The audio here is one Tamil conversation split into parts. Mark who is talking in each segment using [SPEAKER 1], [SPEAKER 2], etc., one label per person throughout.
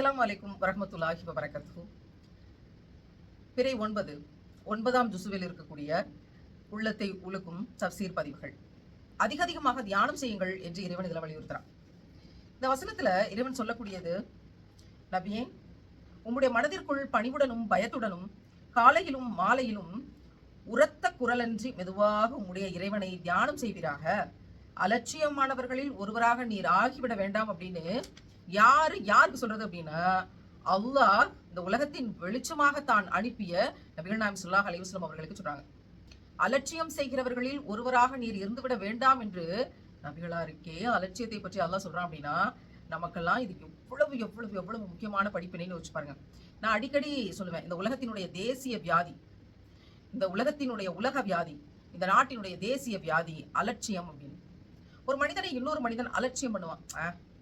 [SPEAKER 1] அஸ்லாம் வலைக்கும் வரமத்துல்லாஹி வரகத்து பிறை ஒன்பது ஒன்பதாம் ஜுசுவில் இருக்கக்கூடிய உள்ளத்தை உழுக்கும் தப்சீர் பதிவுகள். அதிக அதிகமாக தியானம் செய்யுங்கள் என்று இறைவன் இதில் வலியுறுத்துறான். இந்த வசனத்தில் இறைவன் சொல்லக்கூடியது நபியே உம்முடைய மனதிற்குள் பணிவுடனும் பயத்துடனும் காலையிலும் மாலையிலும் உரத்த குரலன்றி மெதுவாக உம்முடைய இறைவனை தியானம் செய்வீராக. அலட்சியமானவர்களில் ஒருவராக நீர் ஆகிவிட வேண்டாம் அப்படின்னு யாரு யாருக்கு சொல்றது அப்படின்னா அல்லாஹ் இந்த உலகத்தின் வெளிச்சமாக தான் அனுப்பிய நபிகள் நாயம் சுல்லாஹ் அலைவாஸ்லம் அவர்களுக்கு சொல்றாங்க. அலட்சியம் செய்கிறவர்களில் ஒருவராக நீர் இருந்துவிட வேண்டாம் என்று நபிகளாருக்கே அலட்சியத்தை பற்றி அல்லாஹ் சொல்றான் அப்படின்னா நமக்கெல்லாம் இது எவ்வளவு எவ்வளவு எவ்வளவு முக்கியமான படிப்பினைன்னு வச்சு பாருங்க. நான் அடிக்கடி சொல்லுவேன் இந்த உலகத்தினுடைய தேசிய வியாதி இந்த உலகத்தினுடைய உலக வியாதி இந்த நாட்டினுடைய தேசிய வியாதி அலட்சியம் அப்படின்னு. ஒரு மனிதனை இன்னொரு மனிதன் அலட்சியம் பண்ணுவான்.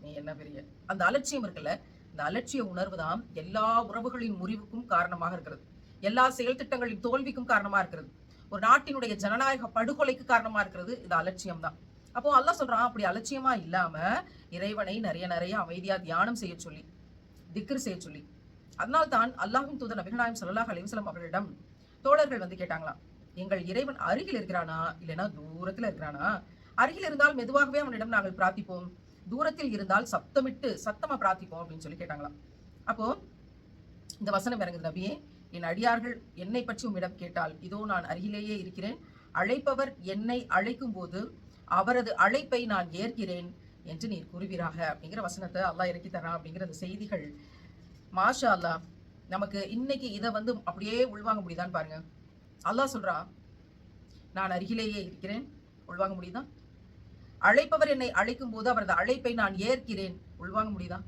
[SPEAKER 1] நீ என்ன பெரிய? அந்த அலட்சியம் இருக்குல்ல இந்த அலட்சிய உணர்வு தான் எல்லா உறவுகளின் முறிவுக்கும் காரணமாக இருக்கிறது. எல்லா செயல் திட்டங்களின் தோல்விக்கும் காரணமா இருக்கிறது. ஒரு நாட்டினுடைய ஜனநாயக படுகொலைக்கு காரணமா இருக்கிறது இது அலட்சியம் தான். அப்போ அல்ல சொல்றான் அப்படி அலட்சியமா இல்லாம இறைவனை நிறைய நிறைய அமைதியா தியானம் செய்ய சொல்லி திக்ரு செய்ய சொல்லி. அதனால் தான் அல்லாஹின் தூதர் நபிகநாயம் சல்லாஹ் அலிவசலம் அவர்களிடம் தோழர்கள் வந்து கேட்டாங்களாம் எங்கள் இறைவன் அருகில் இருக்கிறானா இல்லைன்னா தூரத்துல இருக்கிறானா? அருகில் இருந்தால் மெதுவாகவே அவனிடம் நாங்கள் பிரார்த்திப்போம். தூரத்தில் இருந்தால் சத்தமிட்டு சத்தமா பிரார்த்திப்போம் அப்படின்னு சொல்லி கேட்டாங்களாம். அப்போ இந்த வசனம் இறங்குது நபியே என் அடியார்கள் என்னை பற்றி உம்மிடம் கேட்டால் இதோ நான் அருகிலேயே இருக்கிறேன். அழைப்பவர் என்னை அழைக்கும் போது அவரது அழைப்பை நான் ஏற்கிறேன் என்று நீர் கூறுவீராக. அப்படிங்கிற வசனத்தை அல்லாஹ் இறக்கி தரான் அப்படிங்கிற அந்த செய்திகள் மாஷா அல்லா நமக்கு இன்னைக்கு இதை வந்து அப்படியே உள்வாங்க முடியுதான்னு பாருங்க. அல்லாஹ் சொல்றா நான் அருகிலேயே இருக்கிறேன். உள்வாங்க முடியுதா? அழைப்பவர் என்னை அழைக்கும் போது அவரது அழைப்பை நான் ஏற்கிறேன். உள்வாங்க முடியுதா?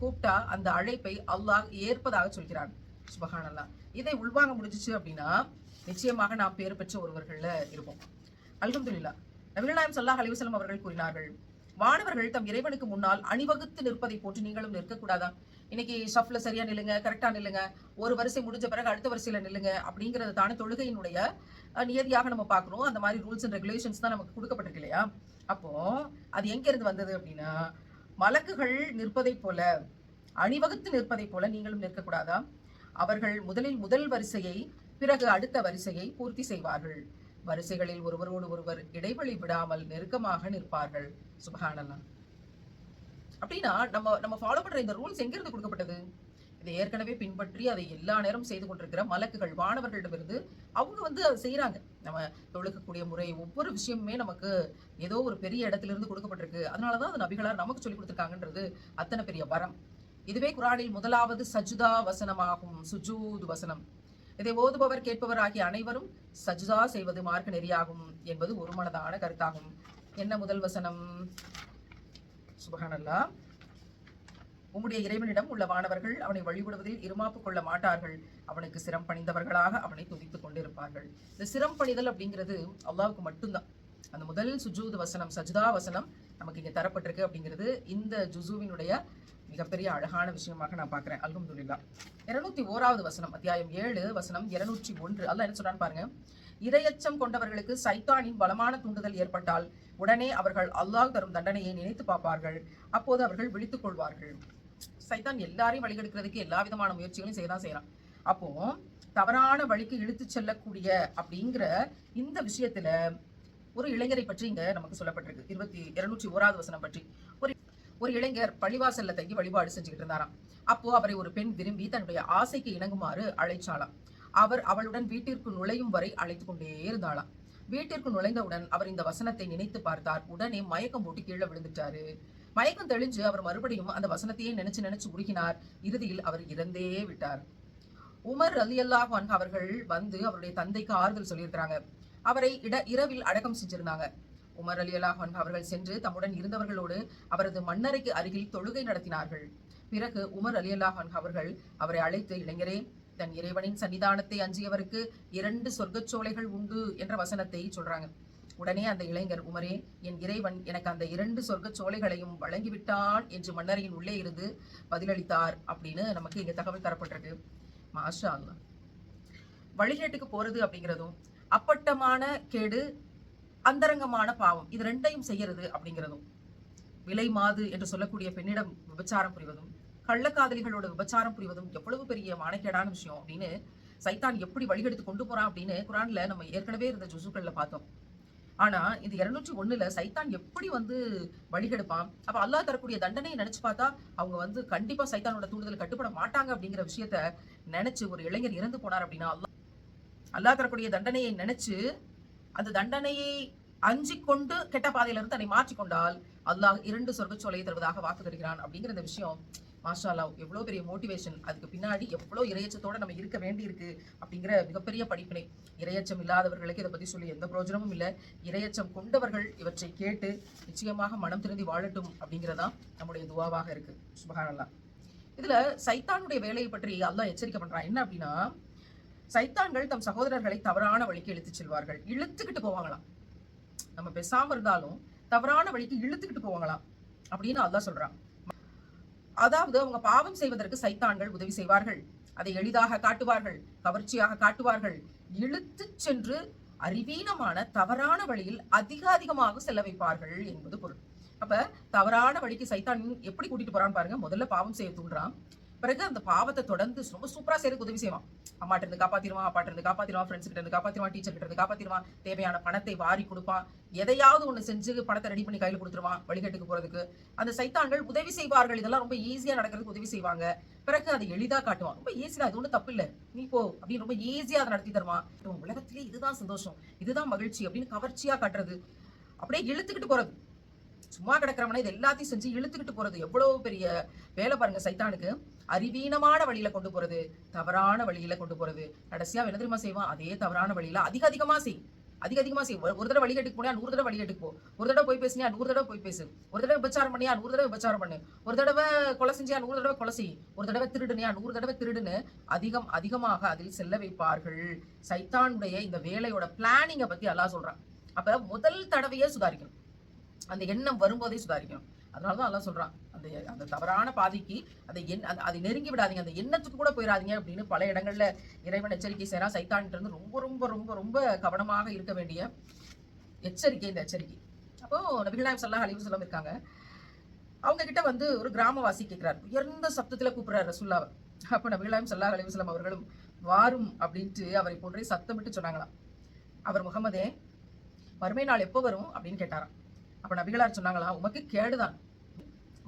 [SPEAKER 1] கூப்பிட்டா அந்த அழைப்பை அல்லாஹ் ஏற்பதாக சொல்கிறான். சுபகானல்லா இதை உள்வாங்க முடிஞ்சிச்சு அப்படின்னா நிச்சயமாக நாம் பேர் பெற்ற ஒருவர்கள்ல இருப்போம். அல்ஹம்துல்லா நவீனநாயம் சல்லாஹ் அலிவசலம் அவர்கள் கூறினார்கள் வானவர்கள் தம் இறைவனுக்கு முன்னால் அணிவகுத்து நிற்பதை போட்டு நீங்களும் நிற்கக்கூடாதா? இன்னைக்கு ஷஃப்ல சரியா நில்லுங்க கரெக்டா நில்லுங்க ஒரு வரிசை முடிஞ்ச பிறகு அடுத்த வரிசையில நில்லுங்க அப்படிங்கிறது தானே தொழுகையினுடைய நியதியாக நம்ம பார்க்கிறோம். அந்த மாதிரி ரூல்ஸ் அண்ட் ரெகுலேஷன்ஸ் தான் நமக்கு கொடுக்கப்பட்டிருக்கு இல்லையா? அப்போ அது எங்க இருந்து வந்தது அப்படின்னா மலக்குகள் நிற்பதை போல அணிவகுத்து நிற்பதை போல நீங்களும் நிற்கக்கூடாதா? அவர்கள் முதலில் முதல் வரிசையை பிறகு அடுத்த வரிசையை பூர்த்தி செய்வார்கள். வரிசைகளில் ஒருவரோடு ஒருவர் இடைவெளி விடாமல் நெருக்கமாக நிற்பார்கள். சுபஹானல்லாஹ். அப்படின்னா நம்ம நம்ம ஃபாலோ பண்ற இந்த ரூல்ஸ் எங்கிருந்து கொடுக்கப்பட்டது? இதை ஏற்கனவே பின்பற்றி அதை எல்லா நேரம் செய்து கொண்டிருக்கிற மலக்குகள் மாணவர்களிடமிருந்து அவங்க வந்து அதை செய்யறாங்க நம்ம தொழுக்கக்கூடிய முறை ஒவ்வொரு விஷயமுமே நமக்கு ஏதோ ஒரு பெரிய இடத்துல இருந்து கொடுக்கப்பட்டிருக்கு. அதனாலதான் அது நபிகளார் நமக்கு சொல்லி கொடுத்துருக்காங்கன்றது அத்தனை பெரிய வரம். இதுவே குரானில் முதலாவது சஜுதா வசனமாகும். சுஜூது வசனம். இதை ஓதுபவர் கேட்பவர் ஆகிய அனைவரும் சஜுதா செய்வது மார்க்க நெறியாகும் என்பது ஒரு மனதான கருத்தாகும். என்ன முதல் வசனம்? சுபகானல்லா. உம்முடைய இறைவனிடம் உள்ள மாணவர்கள் அவனை வழிபடுவதில் இருமாப்பு கொள்ள மாட்டார்கள். அவனுக்கு சிரம் பணிந்தவர்களாக அவனை துதித்துக் கொண்டிருப்பார்கள். இந்த சிரம் பணிதல் அப்படிங்கிறது அல்லாவுக்கு மட்டும்தான். அந்த முதல் சுஜூது வசனம் சஜ்தா வசனம் நமக்கு இங்க தரப்பட்டிருக்கு அப்படிங்கிறது இந்த ஜுசூவினுடைய மிகப்பெரிய அழகான விஷயமாக நான் பார்க்கிறேன். அல்ஹம்துலில்லா. இருநூத்தி ஓராவது வசனம் அத்தியாயம் ஏழு வசனம் இருநூற்றி ஒன்று. அல்ல என்ன சொல்றான்னு பாருங்க. இரையச்சம் கொண்டவர்களுக்கு சைத்தானின் பலமான தூண்டுதல் ஏற்பட்டால் உடனே அவர்கள் அல்லாஹ் தரும் தண்டனையை நினைத்து பார்ப்பார்கள். அப்போது அவர்கள் விழித்துக் கொள்வார்கள். சைத்தான் எல்லாரையும் வழிகெடுக்கிறதுக்கு எல்லா விதமான முயற்சிகளையும் செய்யதான் செய்யறான். அப்போ தவறான வழிக்கு இழுத்து செல்லக்கூடிய அப்படிங்கிற இந்த விஷயத்துல ஒரு இளைஞரை பற்றி இங்க நமக்கு சொல்லப்பட்டிருக்கு. இருபத்தி இருநூற்றி ஓராவது வசனம் பற்றி. ஒரு ஒரு இளைஞர் பள்ளிவாசல்ல தங்கி வழிபாடு செஞ்சுக்கிட்டு இருந்தாராம். அப்போ அவரை ஒரு பெண் விரும்பி தன்னுடைய ஆசைக்கு இணங்குமாறு அழைச்சாளாம். அவர் அவளுடன் வீட்டிற்கு நுழையும் வரை அழைத்து கொண்டே இருந்தாளாம். வீட்டிற்கு நுழைந்தவுடன் அவர் இந்த வசனத்தை நினைத்து பார்த்தார். உடனே மயக்கம் போட்டு கீழே விழுந்துட்டாரு. மயக்கம் தெளிஞ்சு அவர் மறுபடியும் அந்த வசனத்தையே நினைச்சு நினைச்சு உருகினார். இறுதியில் அவர் இறந்தே விட்டார். உமர் அலி அல்லாஹ் அவர்கள் வந்து அவருடைய தந்தைக்கு ஆறுதல் சொல்லியிருக்கிறாங்க. அவரை இட இரவில் அடக்கம் செஞ்சிருந்தாங்க. உமர் அலி அல்லாஹ் அவர்கள் சென்று தம்முடன் இருந்தவர்களோடு அவரது மன்னரைக்கு அருகில் தொழுகை நடத்தினார்கள். பிறகு உமர் அலி அல்லாஹ் அவர்கள் அவரை அழைத்து இளைஞரே தன் இறைவனின் சன்னிதானத்தை அஞ்சியவருக்கு இரண்டு சொர்க்கச்சோலைகள் உண்டு என்ற வசனத்தை சொல்றாங்க. உடனே அந்த இளைஞர் உமரே என் இறைவன் எனக்கு அந்த இரண்டு சொர்க்க சோலைகளையும் வழங்கிவிட்டான் என்று மன்னரையின் உள்ளே இருந்து பதிலளித்தார் அப்படின்னு நமக்கு இங்க தகவல் தரப்பட்டிருக்கு. மாஷா அல்லாஹ். வழிகேட்டுக்கு போறது அப்படிங்கிறதும் அப்பட்டமான கேடு அந்தரங்கமான பாவம். இது ரெண்டையும் செய்யறது அப்படிங்கிறதும் விலை மாது என்று சொல்லக்கூடிய பெண்ணிடம் விபச்சாரம் புரிவதும் கள்ளக்காதலிகளோட விபச்சாரம் புரிவதும் எவ்வளவு பெரிய மானக்கேடான விஷயம் அப்படின்னு சைத்தான் எப்படி வழிகெடுத்து கொண்டு போறான் அப்படின்னு குரான்ல நம்ம ஏற்கனவே இருந்த ஜுசுக்கள்ல பார்த்தோம். ஆனா இந்த இருநூற்றி ஒண்ணுல சைத்தான் எப்படி வந்து வழிகெடுப்பான்? அப்ப அல்லாஹ் தரக்கூடிய தண்டனையை நினைச்சு பார்த்தா அவங்க வந்து கண்டிப்பா சைத்தானோட தூண்டுதல் கட்டுப்பட மாட்டாங்க அப்படிங்கிற விஷயத்த நினைச்சு ஒரு இளைஞர் இறந்து போனார் அப்படின்னா அல்லா அல்லாஹ் தரக்கூடிய தண்டனையை நினைச்சு அந்த தண்டனையை அஞ்சி கொண்டு கெட்ட பாதையிலிருந்து தன்னை மாற்றிக்கொண்டால் அல்லாஹ் இரண்டு சொர்க்கச்சோலையை தருவதாக வாக்கு தருகிறான் அப்படிங்கிற இந்த விஷயம் மாஷாலா எவ்வளோ பெரிய மோட்டிவேஷன் அதுக்கு பின்னாடி எவ்வளோ இரையச்சத்தோட நம்ம இருக்க வேண்டியிருக்கு அப்படிங்கிற மிகப்பெரிய படிப்பினை. இரையச்சம் இல்லாதவர்களுக்கு இதை பற்றி சொல்லி எந்த பிரயோஜனமும் இல்லை. இரையச்சம் கொண்டவர்கள் இவற்றை கேட்டு நிச்சயமாக மனம் திருந்தி வாழட்டும் அப்படிங்கிறதான் நம்முடைய துவாவாக இருக்கு. சுபஹானல்லாஹ். இதில் சைத்தானுடைய வேலையை பற்றி அல்லாஹ் எச்சரிக்கை பண்ணுறான் என்ன அப்படின்னா சைத்தான்கள் தம் சகோதரர்களை தவறான வழிக்கு இழுத்துச் செல்வார்கள். இழுத்துக்கிட்டு போவாங்களாம். நம்ம பேசாம இருந்தாலும் தவறான வழிக்கு இழுத்துக்கிட்டு போவாங்களாம் அப்படின்னு அதான் சொல்றான். அதாவது அவங்க பாவம் செய்வதற்கு சைத்தான்கள் உதவி செய்வார்கள். அதை எளிதாக காட்டுவார்கள் கவர்ச்சியாக காட்டுவார்கள். இழுத்துச் சென்று அறிவீனமான தவறான வழியில் அதிக அதிகமாக செல்ல வைப்பார்கள் என்பது பொருள். அப்ப தவறான வழிக்கு சைத்தான் எப்படி கூட்டிட்டு போறான்னு பாருங்க. முதல்ல பாவம் செய்ய தூண்டுறான். பிறகு அந்த பாவத்தை தொடர்ந்து ரொம்ப சூப்பரா செய்யறதுக்கு உதவி செய்வான். அம்மாட்ட இருந்து காப்பாத்திருவான் அப்பாட்ட இருந்து காப்பாத்திருவான் ஃப்ரெண்ட்ஸ் கிட்ட இருந்து காப்பாத்திருவான் டீச்சர் கிட்ட இருந்து காப்பாத்திருவான் தேவையான பணத்தை வாரி கொடுப்பான். எதையாவது ஒண்ணு செஞ்சு பணத்தை ரெடி பண்ணி கையில கொடுத்துருவான் வழிகட்டுக்கு போறதுக்கு. அந்த சைத்தான்கள் உதவி செய்வார்கள். இதெல்லாம் ரொம்ப ஈஸியா நடக்கிறதுக்கு உதவி செய்வாங்க. பிறகு அதை எளிதா காட்டுவான். ரொம்ப ஈஸியா அது ஒன்றும் தப்பு இல்ல. நீ போ அப்படின்னு ரொம்ப ஈஸியா அதை நடத்தி தருவான். உலகத்திலே இதுதான் சந்தோஷம். இதுதான் மகிழ்ச்சி அப்படின்னு கவர்ச்சியா காட்டுறது. அப்படியே இழுத்துக்கிட்டு போறது. சும்மா கிடக்கிறவனை இது எல்லாத்தையும் செஞ்சு இழுத்துக்கிட்டு போறது. எவ்வளவு பெரிய வேலை பாருங்க சைத்தானுக்கு. அறிவீனமான வழியில கொண்டு போறது தவறான வழியில கொண்டு போறது. கடைசியா என்ன தெரியுமா செய்வான்? அதே தவறான வழியில அதிக அதிகமா செய். அதிக அதிகமா செய். ஒரு தடவை வழிகட்டுக்கு போனியா? நூறு தடவை வழிகட்டுக்கு போ. ஒரு தடவை போய் பேசினியா? நூறு தடவை போய் பேசு. ஒரு தடவை விபச்சாரம் பண்ணியா? நூறு தடவை விபச்சாரம் பண்ணு. ஒரு தடவை கொலை செஞ்சியா? நூறு தடவை கொலை செய். ஒரு தடவை திருடுனியா? நூறு தடவை திருடுன்னு அதிகம் அதிகமாக அதில் செல்ல வைப்பார்கள். சைத்தானுடைய இந்த வேலையோட பிளானிங்கை பத்தி அல்லாஹ் சொல்றான். அப்ப முதல் தடவையே சுதாரிக்கணும். அந்த எண்ணம் வரும்போதே சுதாரிக்கணும். அதனாலதான் அதெல்லாம் சொல்றான். அந்த அந்த தவறான பாதைக்கு அதை எண் அதை நெருங்கி விடாதீங்க. அந்த எண்ணத்துக்கு கூட போயிடாதீங்க அப்படின்னு பல இடங்கள்ல இறைவன் எச்சரிக்கை செய்கிறா சைத்தான்ட்டு ரொம்ப ரொம்ப ரொம்ப ரொம்ப கவனமாக இருக்க வேண்டிய எச்சரிக்கை இந்த எச்சரிக்கை. அப்போ நபிகளாயம் சல்லாஹ் அலிவு சொல்லம் இருக்காங்க. அவங்க கிட்ட வந்து ஒரு கிராமவாசி கேட்கிறார் உயர்ந்த சப்தத்துல கூப்பிடுறாரு ரசுல்லாவை. அப்போ நபிகளாயம் சல்லாஹ் அலிவசலம் அவர்களும் வாரும் அப்படின்ட்டு அவரை போன்றே சத்தமிட்டு சொன்னாங்களாம். அவர் முகமதே வறுமை நாள் எப்போ வரும் அப்படின்னு கேட்டாராம். அப்போ நபிகளார் சொன்னாங்களா உமக்கு கேடுதான்.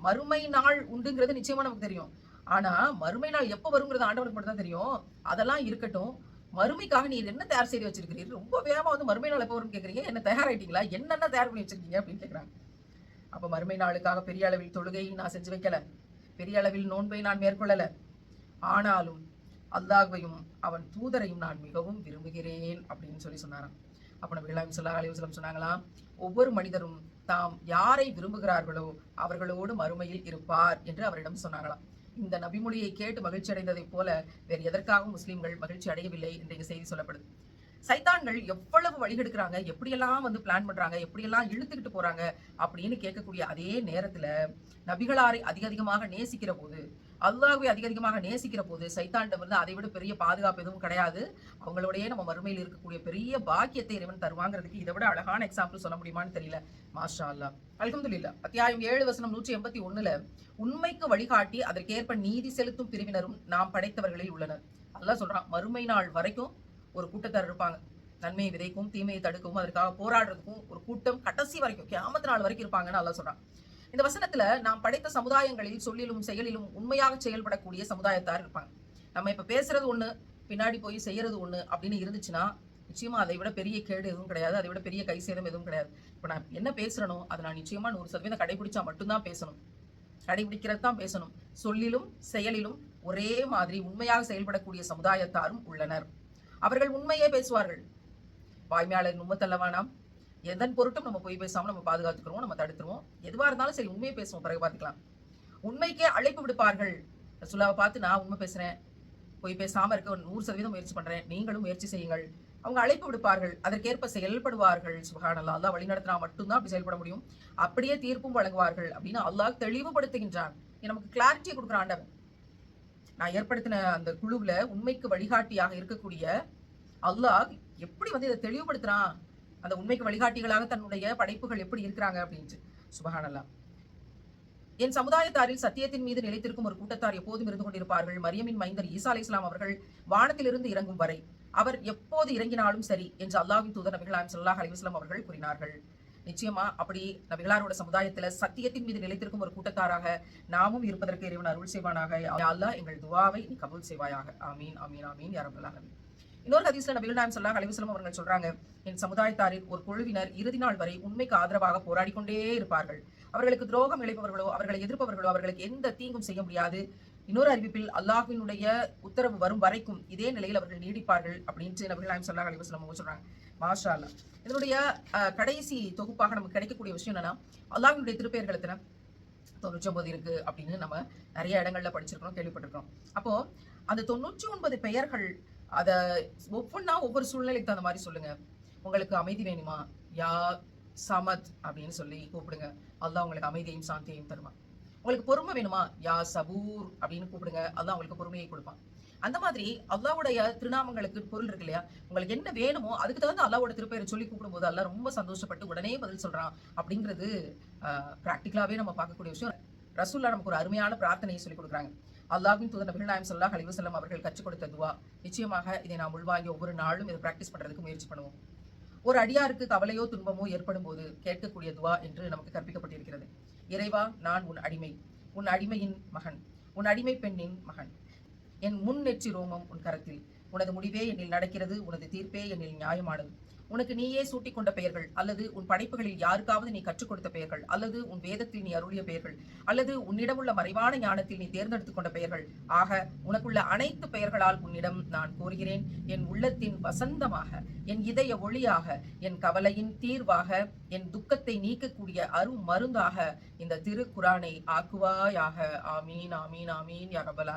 [SPEAKER 1] மறுமை நாள் உண்டுங்கிறது நிச்சயமா நமக்கு தெரியும். ஆனா மறுமை நாள் எப்ப வருங்கிறது ஆண்டவனுக்கு மட்டும் தான் தெரியும். அதெல்லாம் இருக்கட்டும். மறுமைக்காக நீ என்ன தயார் செய்து வச்சிருக்கிறீர்? ரொம்ப வேகமா வந்து மறுமை நாள் எப்போ வரும்னு கேக்குறீங்க? என்ன தயாராயிட்டீங்களா? என்னென்ன தயார் பண்ணி வச்சிருக்கீங்க அப்படின்னு கேக்குறாங்க. அப்ப மறுமை நாளுக்காக பெரிய அளவில் தொழுகை நான் செஞ்சு வைக்கல. பெரிய அளவில் நோன்பை நான் மேற்கொள்ளல. ஆனாலும் அல்லாஹையும் அவன் தூதரையும் நான் மிகவும் விரும்புகிறேன் அப்படின்னு சொல்லி சொன்னாராம். அப்ப நம்ம இல்லாமி சொல்லா அலிவசலம் சொன்னாங்களாம் ஒவ்வொரு மனிதரும் தாம் யாரை விரும்புகிறார்களோ அவர்களோடு மறுமையில் இருப்பார் என்று அவரிடம் சொன்னாங்களாம். இந்த நபிமொழியை கேட்டு மகிழ்ச்சி அடைந்ததைப் போல வேறு எதற்காகவும் முஸ்லீம்கள் மகிழ்ச்சி அடையவில்லை என்று செய்தி சொல்லப்படுது. சைத்தான்கள் எவ்வளவு வழிகெடுக்கிறாங்க எப்படியெல்லாம் வந்து பிளான் பண்றாங்க எப்படியெல்லாம் இழுத்துக்கிட்டு போறாங்க அப்படின்னு கேட்கக்கூடிய அதே நேரத்துல நபிகளாரை அதிக அதிகமாக நேசிக்கிற போது அல்லாஹ்வை அதிக அதிகமாக நேசிக்கிற போது சைத்தாண்டம் வந்து அதை விட பெரிய பாதுகாப்பு எதுவும் கிடையாது. அவங்களோடய நம்ம மறுமையில் இருக்கக்கூடிய பெரிய பாக்கியத்தை இறைவன் தருவாங்கிறதுக்கு இதை விட அழகான எக்ஸாம்பிள் சொல்ல முடியுமான்னு தெரியல. மாஷா அல்லா அல்ஹம்துலில்லாஹ். அத்தியாயம் ஏழு வசனம் நூற்றி எண்பத்தி ஒண்ணுல உண்மைக்கு வழிகாட்டி அதற்கேற்ப நீதி செலுத்தும் பிரிவினரும் நாம் படைத்தவர்களில் உள்ளனர். அல்லா சொல்றான் மறுமை நாள் வரைக்கும் ஒரு கூட்டத்தார் இருப்பாங்க. நன்மையை விதைக்கும் தீமையை தடுக்கவும் அதற்காக போராடுறதுக்கும் ஒரு கூட்டம் கடைசி வரைக்கும் கேமத்து நாள் வரைக்கும் இருப்பாங்கன்னு அல்லா சொல்றான். இந்த வசனத்துல நாம் படைத்த சமுதாயங்களில் சொல்லிலும் செயலிலும் உண்மையாக செயல்படக்கூடிய சமுதாயத்தார் இருப்பாங்க. நம்ம இப்ப பேசுறது ஒண்ணு பின்னாடி போய் செய்யறது ஒண்ணு அப்படின்னு இருந்துச்சுன்னா நிச்சயமா அதை விட பெரிய கேடு எதுவும் கிடையாது. அதை விட பெரிய கை சேதம் எதுவும் கிடையாது. இப்ப நான் என்ன பேசுறனோ அதை நான் நிச்சயமா நூறு சதவீதம் கடைபிடிச்சா மட்டும்தான் பேசணும். கடைபிடிக்கிறது தான் பேசணும். சொல்லிலும் செயலிலும் ஒரே மாதிரி உண்மையாக செயல்படக்கூடிய சமுதாயத்தாரும் உள்ளனர். அவர்கள் உண்மையே பேசுவார்கள். வாய்மையாளர் உண்மை எதன் பொருட்டும் நம்ம போய் பேசாமல் நம்ம பாதுகாத்துக்கிறோம் நம்ம தடுத்துருவோம். எதுவாக இருந்தாலும் சரி உண்மையை பேசுவோம் பிறகு பார்த்துக்கலாம். உண்மைக்கே அழைப்பு விடுப்பார்கள். சுலாவை பார்த்து நான் உண்மை பேசுகிறேன் போய் பேசாமல் இருக்க ஒரு நூறு சதவீதம் முயற்சி பண்ணுறேன் நீங்களும் முயற்சி செய்யுங்கள். அவங்க அழைப்பு விடுப்பார்கள். அதற்கேற்ப செயல்படுவார்கள். சுகானல்லா அல்லாஹ் வழி நடத்தினா மட்டும்தான் அப்படி செயல்பட முடியும். அப்படியே தீர்ப்பும் வழங்குவார்கள் அப்படின்னு அல்லாஹ் தெளிவுபடுத்துகின்றான். நமக்கு கிளாரிட்டியை கொடுக்குற ஆண்டவன். நான் ஏற்படுத்தின அந்த குழுவில் உண்மைக்கு வழிகாட்டியாக இருக்கக்கூடிய அல்லாஹ் எப்படி வந்து இதை தெளிவுபடுத்துறான்? அந்த உண்மைக்கு வழிகாட்டிகளாக தன்னுடைய படைப்புகள் எப்படி இருக்கிறாங்க அப்படின்ட்டு சுபஹானல்லா. என் சமுதாயத்தாரில் சத்தியத்தின் மீது நிலைத்திருக்கும் ஒரு கூட்டத்தார் எப்போதும் இருந்து கொண்டிருப்பார்கள். மரியமின் மைந்தர் ஈசா அலி இஸ்லாம் அவர்கள் வானத்திலிருந்து இறங்கும் வரை அவர் எப்போது இறங்கினாலும் சரி என்று அல்லாஹ்வின் தூதர் நபிகளாம் சல்லாஹ் அலிவஸ்லாம் அவர்கள் கூறினார்கள். நிச்சயமா அப்படி நபிகளாரோட சமுதாயத்துல சத்தியத்தின் மீது நிலைத்திருக்கும் ஒரு கூட்டத்தாராக நாமும் இருப்பதற்கு இறைவன் அருள் செய்வானாக. அல்லாஹ் எங்கள் துவாவை நீ கபூல் செய்வாயாக. ஆமீன் ஆமீன் ஆமீன் யா ரப்பல் இன்னொரு ஹதீஸ்ல நபிகள் நாயம் சொல்லா அலைஹி அவர்கள் சொல்றாங்க என் சமுதாயத்தாரில் ஒரு குழுவினர் இறுதி நாள் வரை உண்மைக்கு ஆதரவாக போராடி கொண்டே இருப்பார்கள். அவர்களுக்கு துரோகம் இழைப்பவர்களோ அவர்களை எதிர்ப்பவர்களோ அவர்களுக்கு எந்த தீங்கும் செய்ய முடியாது. இன்னொரு அறிவிப்பில் அல்லாஹ்வினுடைய உத்தரவு வரும் வரைக்கும் இதே நிலையில் அவர்கள் நீடிப்பார்கள் அப்படின்ட்டு நபிகள் நாயம் சொல்லா அலைஹி அவங்க சொல்றாங்க. மாஷா அல்லாஹ் இதனுடைய அஹ், கடைசி தொகுப்பாக நமக்கு கிடைக்கக்கூடிய விஷயம் என்னன்னா அல்லாஹினுடைய திருப்பெயர்கள் எத்தனை? தொண்ணூற்றி ஒன்பது இருக்கு அப்படின்னு நம்ம நிறைய இடங்கள்ல படிச்சிருக்கிறோம் கேள்விப்பட்டிருக்கிறோம். அப்போ அந்த தொண்ணூற்றி ஒன்பது பெயர்கள் அதை ஒவ்வொன்றா ஒவ்வொரு சூழ்நிலைக்கு தகுந்த மாதிரி சொல்லுங்க. உங்களுக்கு அமைதி வேணுமா? யா சமத் அப்படின்னு சொல்லி கூப்பிடுங்க. அதுதான் உங்களுக்கு அமைதியையும் சாந்தியையும் தருவான் உங்களுக்கு பொறுமை வேணுமா? யா சபூர் அப்படின்னு கூப்பிடுங்க. அதுதான் உங்களுக்கு பொறுமையை கொடுப்பான். அந்த மாதிரி அல்லாவுடைய திருநாமங்களுக்கு பொருள் இருக்கு இல்லையா? உங்களுக்கு என்ன வேணுமோ அதுக்கு தகுந்த அல்லாவோட திருப்பெயரை சொல்லி கூப்பிடும்போது அல்லா ரொம்ப சந்தோஷப்பட்டு உடனே பதில் சொல்றான் அப்படிங்கிறது ப்ராக்டிக்கலாவே நம்ம பார்க்கக்கூடிய விஷயம். ரசூல்லா நமக்கு ஒரு அருமையான பிரார்த்தனையை சொல்லி கொடுக்குறாங்க. அல்லாஹ்வின் தூதர் நபிகள் நாயம் ஸல்லல்லாஹு அலிவசல்லம் அவர்கள் கற்றுக் கொடுத்த துவா. நிச்சயமாக இதை நாம் உள்வாங்கி ஒவ்வொரு நாளும் இதை பிராக்டிஸ் பண்றதுக்கு முயற்சி பண்ணுவோம். ஒரு அடியாருக்கு கவலையோ துன்பமோ ஏற்படும் போது கேட்கக்கூடிய துவா என்று நமக்கு கற்பிக்கப்பட்டிருக்கிறது. இறைவா நான் உன் அடிமை. உன் அடிமையின் மகன். உன் அடிமை பெண்ணின் மகன். என் முன் நெற்றி ரோமம் உன் கரத்தில். உனது முடிவே என்னில் நடக்கிறது உனது தீர்ப்பே என்னில் நியாயமானது. உனக்கு நீயே சூட்டிக் கொண்ட பெயர்கள் அல்லது உன் படைப்புகளில் யாருக்காவது நீ கற்றுக் கொடுத்த பெயர்கள் அல்லது உன் வேதத்தில் நீ அருளிய பெயர்கள் அல்லது உன்னிடமுள்ள மறைவான ஞானத்தில் நீ தேர்ந்தெடுத்துக் கொண்ட பெயர்கள். ஆக உனக்குள்ள அனைத்து பெயர்களால் உன்னிடம் நான் கோருகிறேன். என் உள்ளத்தின் வசந்தமாக என் இதய ஒளியாக என் கவலையின் தீர்வாக என் துக்கத்தை நீக்கக்கூடிய அரு மருந்தாக இந்த திருக்குறானை ஆக்குவாயாக. ஆமீன் ஆமீன் ஆமீன் யா ரப்பல்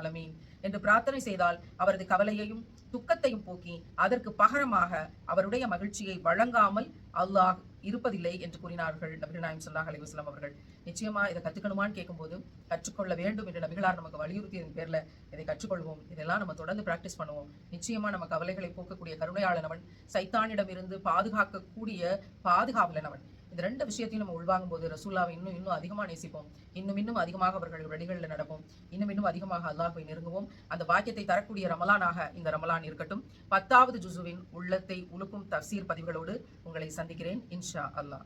[SPEAKER 1] என்று பிரார்த்தனை செய்தால் அவரது கவலையையும் துக்கத்தையும் போக்கி அதற்கு பகரமாக அவருடைய மகிழ்ச்சியை வழங்காமல் அல்லாஹ் இருப்பதில்லை என்று கூறினார்கள் நபிகள் நாயம் சொல்லாஹ் அலைஹி அவர்கள். நிச்சயமா இதை கத்துக்கணுமான்னு கேட்கும்போது கற்றுக்கொள்ள வேண்டும் என்று நபிகளார் நமக்கு வலியுறுத்தியதன் பேர்ல இதை கற்றுக்கொள்வோம். இதெல்லாம் நம்ம தொடர்ந்து பிராக்டிஸ் பண்ணுவோம். நிச்சயமா நம்ம கவலைகளை போக்கக்கூடிய கருணையாளனவன் அவன் சைத்தானிடமிருந்து பாதுகாக்கக்கூடிய பாதுகாவலனவன். இந்த ரெண்டு விஷயத்தையும் நம்ம உள்வாங்கும் போது ரசூல்லாவை இன்னும் இன்னும் அதிகமாக நேசிப்போம். இன்னும் இன்னும் அதிகமாக அவர்கள் வழிகளில் நடப்போம். இன்னும் இன்னும் அதிகமாக அல்லாஹ் போய் நெருங்குவோம். அந்த பாக்கியத்தை தரக்கூடிய ரமலானாக இந்த ரமலான் இருக்கட்டும். பத்தாவது ஜுசுவின் உள்ளத்தை உலுக்கும் தப்சீர் பதிவுகளோடு உங்களை சந்திக்கிறேன். இன்ஷா அல்லாஹ்.